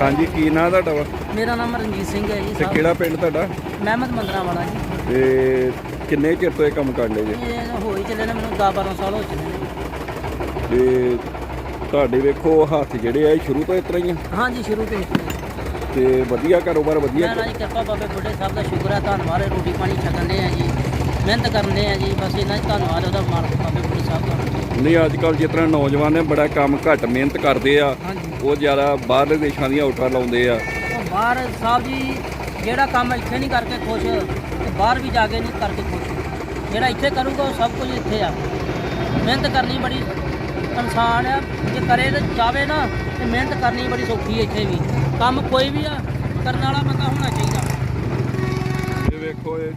ਹਾਂਜੀ ਕੀ ਨਾਂ ਤੁਹਾਡਾ ਵਾ? ਮੇਰਾ ਨਾਮ ਰਣਜੀਤ ਸਿੰਘ ਹੈ ਜੀ ਤੇ ਕਿਹੜਾ ਪਿੰਡ ਤੁਹਾਡਾ? ਮਹਿਮਦ ਮੰਦਰਾ ਵਾਲਾ ਜੀ। ਤੇ ਕਿੰਨੇ ਚਿਰ ਤੋਂ ਇਹ ਕੰਮ ਕਰਦੇ ਜੀ? ਹੋਈ ਚੱਲੇ ਨੇ ਮੈਨੂੰ 10 12 ਸਾਲ ਹੋ ਚੁੱਕੇ ਨੇ। ਤੇ ਤੁਹਾਡੇ ਵੇਖੋ ਹੱਥ ਜਿਹੜੇ ਆ ਸ਼ੁਰੂ ਤੋਂ ਇਸ ਤਰ੍ਹਾਂ ਹੀ ਆ? ਹਾਂਜੀ ਸ਼ੁਰੂ ਤੋਂ ਹੀ ਸੀ। ਤੇ ਵਧੀਆ ਕਾਰੋਬਾਰ ਵਧੀਆ ਜੀ ਕਿਰਪਾ ਬਾਬੇ ਬੁੱਢੇ ਸਾਹਿਬ ਦਾ ਸ਼ੁਕਰ ਹੈ ਧੰਨਵਾਦ ਹੈ ਰੋਟੀ ਪਾਣੀ ਛਕਣ ਦੇ ਆ ਜੀ। ਮਿਹਨਤ ਕਰਨੇ ਆ ਜੀ ਬਸ ਇਹਨਾਂ ਦਾ ਧੰਨਵਾਦ ਉਹਦਾ ਮਾਲਕ ਬਾਬੇ ਬੁੱਢੇ ਸਾਹਿਬ ਦਾ। ਨਹੀਂ ਅੱਜ ਕੱਲ ਜਿਸ ਤਰ੍ਹਾਂ ਨੌਜਵਾਨ ਨੇ ਬੜਾ ਕੰਮ ਘੱਟ ਮਿਹਨਤ ਕਰਦੇ ਆ ਹਾਂਜੀ। ਉਹ ਜ਼ਿਆਦਾ ਬਾਹਰਲੇ ਦੇਸ਼ਾਂ ਦੀਆਂ ਆਊਟਾਂ ਲਾਉਂਦੇ ਆ। ਉਹ ਬਾਹਰ ਸਾਹਿਬ ਜੀ ਜਿਹੜਾ ਕੰਮ ਇੱਥੇ ਨਹੀਂ ਕਰਕੇ ਖੁਸ਼ ਤੇ ਬਾਹਰ ਵੀ ਜਾ ਕੇ ਨਹੀਂ ਕਰਕੇ ਖੁਸ਼। ਜਿਹੜਾ ਇੱਥੇ ਕਰੂਗਾ ਉਹ ਸਭ ਕੁਝ ਇੱਥੇ ਆ। ਮਿਹਨਤ ਕਰਨੀ ਬੜੀ ਇਨਸਾਨ ਆ ਜੇ ਕਰੇ ਤੇ ਜਾਵੇ ਨਾ ਤੇ ਮਿਹਨਤ ਕਰਨੀ ਬੜੀ ਸੌਖੀ ਹੈ ਇੱਥੇ ਵੀ। ਕੰਮ ਕੋਈ ਵੀ ਆ ਕਰਨ ਵਾਲਾ ਬੰਦਾ ਹੋਣਾ ਚਾਹੀਦਾ। ਇਹ ਵੇਖੋ ਇਹ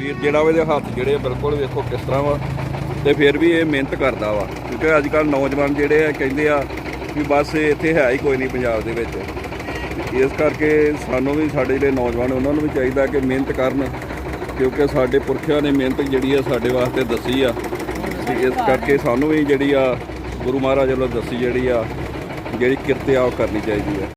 ਵੀਰ ਜਿਹੜਾ ਵਾ ਇਹਦੇ ਹੱਥ ਜਿਹੜੇ ਆ ਬਿਲਕੁਲ ਵੇਖੋ ਕਿਸ ਤਰ੍ਹਾਂ ਵਾ ਤੇ ਫਿਰ ਵੀ ਇਹ ਮਿਹਨਤ ਕਰਦਾ ਵਾ ਕਿਉਂਕਿ ਅੱਜ ਕੱਲ ਨੌਜਵਾਨ ਜਿਹੜੇ ਆ ਕਹਿੰਦੇ ਆ ਵੀ ਬਸ ਇੱਥੇ ਹੈ ਹੀ ਕੋਈ ਨਹੀਂ ਪੰਜਾਬ ਦੇ ਵਿੱਚ। ਇਸ ਕਰਕੇ ਸਾਨੂੰ ਵੀ ਸਾਡੇ ਜਿਹੜੇ ਨੌਜਵਾਨ ਉਹਨਾਂ ਨੂੰ ਵੀ ਚਾਹੀਦਾ ਕਿ ਮਿਹਨਤ ਕਰਨ ਕਿਉਂਕਿ ਸਾਡੇ ਪੁਰਖਿਆਂ ਨੇ ਮਿਹਨਤ ਜਿਹੜੀ ਆ ਸਾਡੇ ਵਾਸਤੇ ਦੱਸੀ ਆ। ਤੇ ਇਸ ਕਰਕੇ ਸਾਨੂੰ ਵੀ ਜਿਹੜੀ ਆ ਗੁਰੂ ਮਹਾਰਾਜ ਵੱਲੋਂ ਦੱਸੀ ਜਿਹੜੀ ਆ ਜਿਹੜੀ ਕਿਰਤ ਆ ਉਹ ਕਰਨੀ ਚਾਹੀਦੀ ਆ।